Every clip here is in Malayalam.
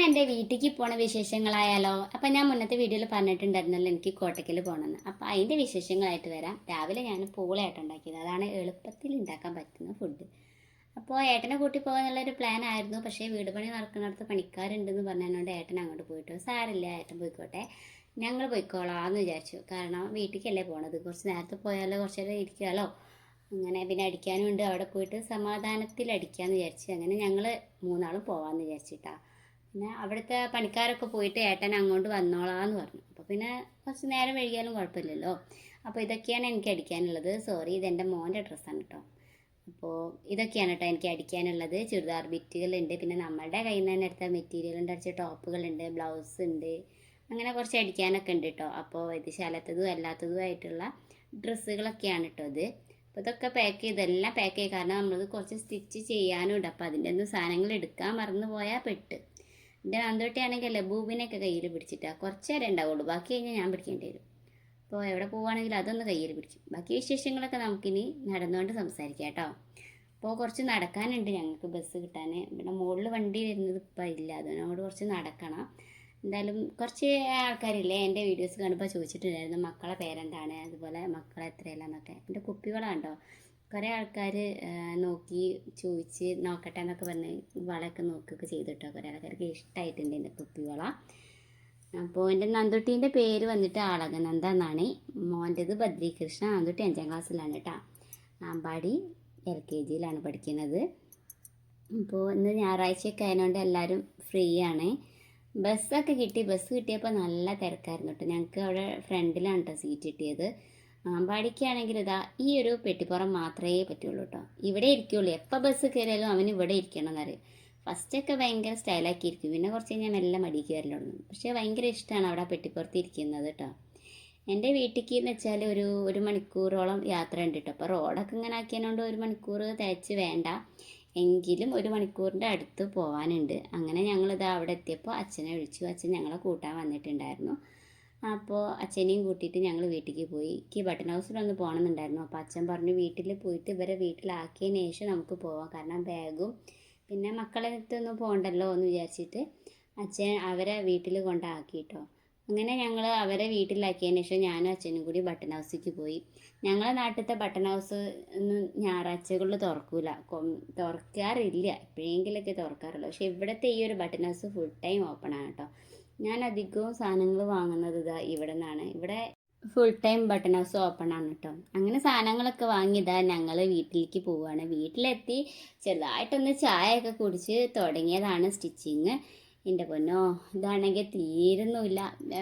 ഇന്ന് എന്റെ വീട്ടിലേക്ക് പോണ വിശേഷങ്ങളായാലോ? അപ്പം ഞാൻ മുന്നത്തെ വീഡിയോയിൽ പറഞ്ഞിട്ടുണ്ടായിരുന്നല്ലോ എനിക്ക് കോട്ടയ്ക്കൽ പോകണമെന്ന് അപ്പം അതിന്റെ വിശേഷങ്ങളായിട്ട് വരാം. രാവിലെ ഞാൻ പൂളയായിട്ട് ഉണ്ടാക്കിയത്. അതാണ് എളുപ്പത്തിൽ ഉണ്ടാക്കാൻ പറ്റുന്ന ഫുഡ് അപ്പോൾ ഏട്ടനെ കൂട്ടി പോകാനുള്ളൊരു പ്ലാൻ ആയിരുന്നു. പക്ഷേ വീട് പണി നടക്കുന്നിടത്ത് പണിക്കാരുണ്ടെന്ന് പറഞ്ഞതുകൊണ്ട് ഏട്ടൻ അങ്ങോട്ട് പോയിട്ടു സാരില്ല ഏട്ടൻ പോയിക്കോട്ടെ. ഞങ്ങൾ പോയിക്കോളാന്ന് വിചാരിച്ചു. കാരണം വീട്ടിലേക്കല്ലേ പോണത്? കുറച്ച് നേരത്തെ പോയാലോ കുറച്ച് നേരം ഇരിക്കാമല്ലോ അങ്ങനെ പിന്നെ അടിക്കാനും ഉണ്ട്. അവിടെ പോയിട്ട് സമാധാനത്തിൽ അടിക്കാമെന്ന് വിചാരിച്ചു. അങ്ങനെ ഞങ്ങൾ മൂന്നാളും പോകാമെന്ന് വിചാരിച്ചിട്ടാ. പിന്നെ അവിടുത്തെ പണിക്കാരൊക്കെ പോയിട്ട് ഏട്ടൻ അങ്ങോട്ട് വന്നോളാന്ന് പറഞ്ഞു. അപ്പോൾ പിന്നെ കുറച്ച് നേരം വൈകിയാലും കുഴപ്പമില്ലല്ലോ. അപ്പോൾ ഇതൊക്കെയാണ് എനിക്ക് അടിക്കാനുള്ളത്. സോറി ഇതെന്റെ മോന്റെ ഡ്രസ്സാണ് കേട്ടോ അപ്പോൾ ഇതൊക്കെയാണ് കേട്ടോ എനിക്ക് അടിക്കാനുള്ളത്. ചുരിദാർ ബിറ്റുകളുണ്ട്. പിന്നെ നമ്മളുടെ കയ്യിൽ നിന്ന് തന്നെ എടുത്ത മെറ്റീരിയൽ ഉണ്ട്. അടിച്ച ടോപ്പുകളുണ്ട് ബ്ലൗസ് ഉണ്ട്. അങ്ങനെ കുറച്ച് അടിക്കാനൊക്കെ ഉണ്ട് കേട്ടോ അപ്പോൾ ഇത് ശലത്തതും അല്ലാത്തതും ആയിട്ടുള്ള ഡ്രസ്സുകളൊക്കെയാണ് കേട്ടോ ഇത്. അപ്പോൾ ഇതൊക്കെ പാക്ക് ചെയ്തെല്ലാം പാക്ക് ചെയ്ത് കാരണം നമ്മളത് കുറച്ച് സ്റ്റിച്ച് ചെയ്യാനും ഉണ്ട്. അപ്പോൾ അതിന്റെ ഒന്നും സാധനങ്ങൾ എടുക്കാൻ മറന്നു പോയാൽ പെട്ട്. എന്റെ നന്ദോട്ടിയാണെങ്കിൽ ലബൂബിനെയൊക്കെ കയ്യിൽ പിടിച്ചിട്ടാ. കുറച്ച് നേരം ഉണ്ടാവുള്ളൂ. ബാക്കി കഴിഞ്ഞാൽ ഞാൻ പിടിക്കേണ്ടി വരും. അപ്പോൾ എവിടെ പോവുകയാണെങ്കിൽ അതൊന്ന് കയ്യിൽ പിടിക്കും ബാക്കി വിശേഷങ്ങളൊക്കെ നമുക്കിനി നടന്നുകൊണ്ട് സംസാരിക്കാം കേട്ടോ. അപ്പോൾ കുറച്ച് നടക്കാനുണ്ട് ഞങ്ങൾക്ക് ബസ് കിട്ടാൻ ഇവിടെ മുകളിൽ വണ്ടി വരുന്നത് ഇപ്പം ഇല്ല. അതിനോട് കുറച്ച് നടക്കണം. എന്തായാലും കുറച്ച് ആൾക്കാരില്ലേ എന്റെ വീഡിയോസ് കാണുമ്പോൾ ചോദിച്ചിട്ടുണ്ടായിരുന്നു മക്കളെ പേരെന്താണ്? അതുപോലെ മക്കളെ എത്രയല്ല എന്റെ എന്റെ കുപ്പികളാണ്ടോ കുറേ ആൾക്കാർ നോക്കി ചോദിച്ച് നോക്കട്ടെ എന്നൊക്കെ പറഞ്ഞ് വളയൊക്കെ നോക്കുകയൊക്കെ ചെയ്തിട്ടോ കുറേ ആൾക്കാർക്ക് ഇഷ്ടമായിട്ടുണ്ട് എന്റെ കുപ്പിവള അപ്പോൾ എന്റെ നന്ദുട്ടീന്റെ പേര് വന്നിട്ട് ആളകനന്ദ എന്നാണ്. മോന്റെത് ബദ്രീകൃഷ്ണ. നന്ദുട്ടി അഞ്ചാം ക്ലാസ്സിലാണ് കേട്ടോ ആമ്പാടി എൽ കെ ജിയിലാണ് പഠിക്കുന്നത്. അപ്പോൾ ഇന്ന് ഞായറാഴ്ചയൊക്കെ ആയതുകൊണ്ട് എല്ലാവരും ഫ്രീ ആണ്. ബസ്സൊക്കെ കിട്ടി. ബസ് കിട്ടിയപ്പോൾ നല്ല തിരക്കായിരുന്നു കേട്ടോ ഞങ്ങൾക്ക് അവിടെ ഫ്രണ്ടിലാണ് കേട്ടോ സീറ്റ് കിട്ടിയത്. ആമ്പാടിക്കാണെങ്കിൽ ഇതാ ഈ ഒരു പെട്ടിപ്പുറം മാത്രമേ പറ്റുള്ളൂ കേട്ടോ ഇവിടെ ഇരിക്കുള്ളൂ. എപ്പോൾ ബസ് കയറിയാലും അവന് ഇവിടെ ഇരിക്കണം എന്നറിയും ഫസ്റ്റൊക്കെ ഭയങ്കര സ്റ്റൈലാക്കി ഇരിക്കും പിന്നെ കുറച്ച് കഴിഞ്ഞാൽ മെല്ലെ മടിക്ക് വരലുള്ളൂ പക്ഷേ ഭയങ്കര ഇഷ്ടമാണ് അവിടെ പെട്ടിപ്പുറത്ത് ഇരിക്കുന്നത് കേട്ടോ എന്റെ വീട്ടിലേക്ക് എന്ന് വെച്ചാൽ ഒരു ഒരു മണിക്കൂറോളം യാത്ര ഉണ്ട് കേട്ടോ അപ്പോൾ റോഡൊക്കെ ഇങ്ങനെ ആക്കിയതുകൊണ്ട് ഒരു മണിക്കൂർ തേച്ച് വേണ്ട. എങ്കിലും ഒരു മണിക്കൂറിന്റെ അടുത്ത് പോകാനുണ്ട് അങ്ങനെ ഞങ്ങളിത് അവിടെ എത്തിയപ്പോൾ അച്ഛനെ വിളിച്ചു. അച്ഛൻ ഞങ്ങളെ കൂട്ടാൻ വന്നിട്ടുണ്ടായിരുന്നു. അപ്പോൾ അച്ഛനെയും കൂട്ടിയിട്ട് ഞങ്ങൾ വീട്ടിലേക്ക് പോയി. എനിക്ക് ബട്ടൺ ഹൗസിലൊന്ന് പോകണമെന്നുണ്ടായിരുന്നു അപ്പോൾ അച്ഛൻ പറഞ്ഞു വീട്ടിൽ പോയിട്ട് ഇവരെ വീട്ടിലാക്കിയതിന് ശേഷം നമുക്ക് പോവാം. കാരണം ബാഗും പിന്നെ മക്കളെ അടുത്തൊന്നും പോകണ്ടല്ലോ എന്ന് വിചാരിച്ചിട്ട് അച്ഛൻ അവരെ വീട്ടിൽ കൊണ്ടാക്കിയിട്ടോ അങ്ങനെ ഞങ്ങൾ അവരെ വീട്ടിലാക്കിയതിന് ശേഷം ഞാനും അച്ഛനും കൂടി ബട്ടൺ ഹൗസിലേക്ക് പോയി. ഞങ്ങളെ നാട്ടിലത്തെ ബട്ടൺ ഹൗസ് ഒന്നും ഞായറാഴ്ചകളിൽ തുറക്കൂല. തുറക്കാറില്ല. എപ്പോഴെങ്കിലൊക്കെ തുറക്കാറുള്ളൂ. പക്ഷെ ഇവിടുത്തെ ഈ ഒരു button house full time open ആണ് കേട്ടോ ഞാൻ അധികവും സാധനങ്ങൾ വാങ്ങുന്നത് ഇതാ ഇവിടെ നിന്നാണ് ഇവിടെ full time button house open ആണ് കേട്ടോ അങ്ങനെ സാധനങ്ങളൊക്കെ വാങ്ങിയതാ ഞങ്ങൾ വീട്ടിലേക്ക് പോവുകയാണ് വീട്ടിലെത്തി ചെറുതായിട്ടൊന്ന് ചായയൊക്കെ കുടിച്ച് തുടങ്ങിയതാണ് സ്റ്റിച്ചിങ് എന്റെ പൊന്നോ ഇതാണെങ്കിൽ തീരുന്നില്ല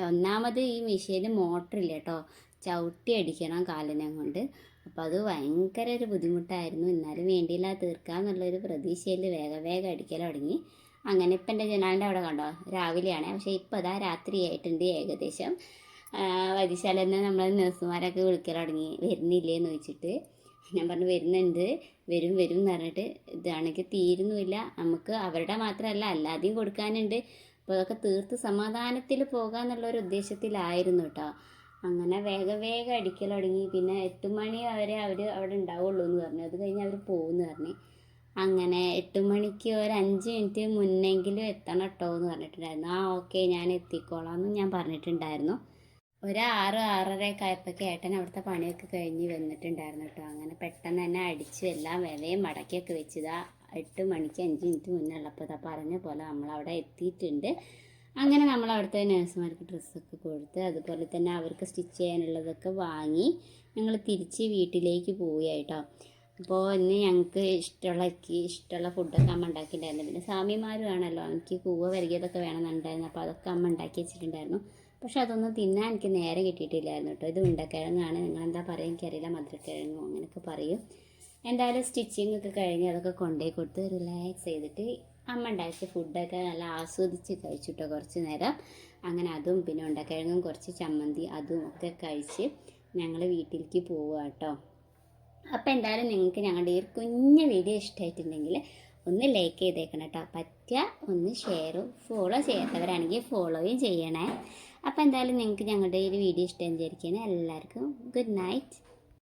ഒന്നാമത് ഈ മെഷീന് മോട്ടറില്ല കേട്ടോ ചവിട്ടി അടിക്കണം കാലിനെ കൊണ്ട്. അപ്പോൾ അത് ഭയങ്കര ഒരു ബുദ്ധിമുട്ടായിരുന്നു. എന്നാലും വേണ്ടിയില്ല തീർക്കാമെന്നുള്ളൊരു പ്രതീക്ഷയിൽ വേഗം വേഗം അടിക്കൽ തുടങ്ങി. അങ്ങനെ ഇപ്പം എന്റെ ജനാലിന്റെ അവിടെ കണ്ടോ? രാവിലെയാണ്. പക്ഷേ ഇപ്പോൾ അതാ രാത്രിയായിട്ടുണ്ട് ഏകദേശം. വൈദ്യശാല നിന്ന് നമ്മൾ നഴ്സുമാരൊക്കെ വിളിക്കാൻ തുടങ്ങി. വരുന്നില്ലേന്ന് ചോദിച്ചിട്ട്. ഞാൻ പറഞ്ഞു വരുന്നുണ്ട്. വരും വരും എന്ന് പറഞ്ഞിട്ട് ഇതാണെങ്കിൽ തീരുന്നുമില്ല. നമുക്ക് അവരുടെ മാത്രമല്ല അല്ലാതെയും കൊടുക്കാനുണ്ട്. അപ്പോൾ അതൊക്കെ തീർത്ത് സമാധാനത്തിൽ പോകാമെന്നുള്ള ഒരു ഉദ്ദേശത്തിലായിരുന്നു കേട്ടോ. അങ്ങനെ വേഗം വേഗം അടിക്കൽ തുടങ്ങി. പിന്നെ എട്ട് മണി വരെ അവർ അവിടെ ഉണ്ടാവുള്ളൂ എന്ന് പറഞ്ഞു. അത് കഴിഞ്ഞ് അവർ പോകുമെന്ന് പറഞ്ഞു. അങ്ങനെ എട്ട് മണിക്ക് ഒരു അഞ്ച് മിനിറ്റ് മുന്നെങ്കിലും എത്തണം കേട്ടോ എന്ന് പറഞ്ഞിട്ടുണ്ടായിരുന്നു. ആ ഓക്കെ ഞാൻ എത്തിക്കോളാം എന്ന് ഞാൻ പറഞ്ഞിട്ടുണ്ടായിരുന്നു. ഒരു ആറ് ആറരയൊക്കെ ആയപ്പോഴേക്ക് ഏട്ടൻ അവിടുത്തെ പണിയൊക്കെ കഴിഞ്ഞ് വന്നിട്ടുണ്ടായിരുന്നു കേട്ടോ. അങ്ങനെ പെട്ടെന്ന് തന്നെ അടിച്ചു എല്ലാം വിലയും മടക്കിയൊക്കെ വെച്ചതാ എട്ട് മണിക്ക് അഞ്ച് മിനിറ്റ് മുന്നേ ഉള്ളപ്പോൾ ഇതാ പറഞ്ഞ പോലെ നമ്മളവിടെ എത്തിയിട്ടുണ്ട്. അങ്ങനെ നമ്മൾ അവിടുത്തെ നേഴ്സുമാർക്ക് ഡ്രസ്സൊക്കെ കൊടുത്ത് അതുപോലെ തന്നെ അവർക്ക് സ്റ്റിച്ച് ചെയ്യാനുള്ളതൊക്കെ വാങ്ങി ഞങ്ങൾ തിരിച്ച് വീട്ടിലേക്ക് പോയി കേട്ടോ. അപ്പോൾ ഇന്ന് ഞങ്ങൾക്ക് ഇഷ്ടമുള്ള ഇഷ്ടമുള്ള ഫുഡൊക്കെ അമ്മ ഉണ്ടാക്കിയിട്ടുണ്ടായിരുന്നു. പിന്നെ സ്വാമിമാരും ആണല്ലോ എനിക്ക് കൂവ വരികതൊക്കെ വേണമെന്നുണ്ടായിരുന്നു. അപ്പോൾ അതൊക്കെ അമ്മ ഉണ്ടാക്കി വെച്ചിട്ടുണ്ടായിരുന്നു. പക്ഷെ അതൊന്നും തിന്നാൻ എനിക്ക് നേരെ കിട്ടിയിട്ടില്ലായിരുന്നു കേട്ടോ. ഇത് ഉണ്ടക്കിഴങ്ങാണ്. നിങ്ങളെന്താ പറയുക എനിക്കറിയില്ല. മധുരക്കിഴങ്ങോ? അങ്ങനെയൊക്കെ പറയും. എന്തായാലും സ്റ്റിച്ചിങ് ഒക്കെ കഴിഞ്ഞ് അതൊക്കെ കൊണ്ടുപോയി കൊടുത്ത് റിലാക്സ് ചെയ്തിട്ട് അമ്മ ഉണ്ടാക്കിയ ഫുഡൊക്കെ നല്ല ആസ്വദിച്ച് കഴിച്ചിട്ടോ കുറച്ച് നേരം. അങ്ങനെ അതും പിന്നെ ഉണ്ടക്കിഴങ്ങും കുറച്ച് ചമ്മന്തി അതും ഒക്കെ കഴിച്ച് ഞങ്ങൾ വീട്ടിലേക്ക് പോവുക കേട്ടോ. അപ്പോൾ എന്തായാലും നിങ്ങൾക്ക് ഞങ്ങളുടെ ഈ കുഞ്ഞ വീഡിയോ ഇഷ്ടമായിട്ടുണ്ടെങ്കിൽ ഒന്ന് ലൈക്ക് ചെയ്തേക്കണം കേട്ടോ. പറ്റുക ഒന്ന് ഷെയറും ഫോളോ ചെയ്യാത്തവരാണെങ്കിൽ ഫോളോയും ചെയ്യണേ. അപ്പോൾ എന്തായാലും നിങ്ങൾക്ക് ഞങ്ങളുടെ ഈ വീഡിയോ ഇഷ്ടം വിചാരിക്കുകയാണ്. എല്ലാവർക്കും ഗുഡ് നൈറ്റ്